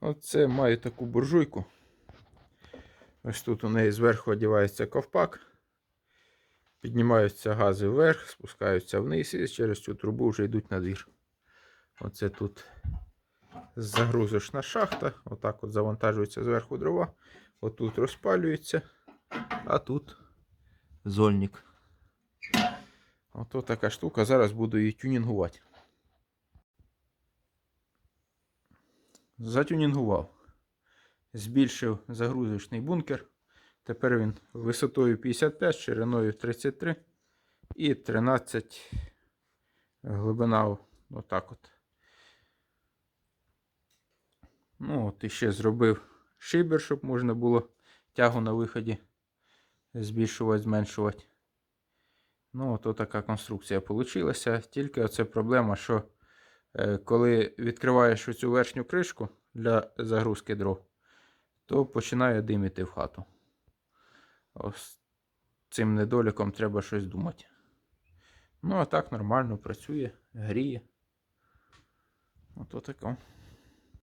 Оце маю таку буржуйку. Ось тут у неї зверху одягається ковпак. Піднімаються гази вверх, спускаються вниз і через цю трубу вже йдуть на двір. Оце тут загрузочна шахта. Отак от завантажується зверху дрова. Отут розпалюється, а тут зольник. Ото така штука. Зараз буду її тюнінгувати. Затюнінгував. Збільшив загрузочний бункер. Тепер він висотою 55, шириною 33 і 13 глибина отак от. Ну, от іще зробив шибер, щоб можна було тягу на виході збільшувати, зменшувати. Ну, от така конструкція вийшла. Тільки оце проблема, що коли відкриваєш оцю верхню кришку для загрузки дров, то починає диміти в хату. Ось цим недоліком треба щось думати. Ну, а так нормально працює, гріє. Ото таке.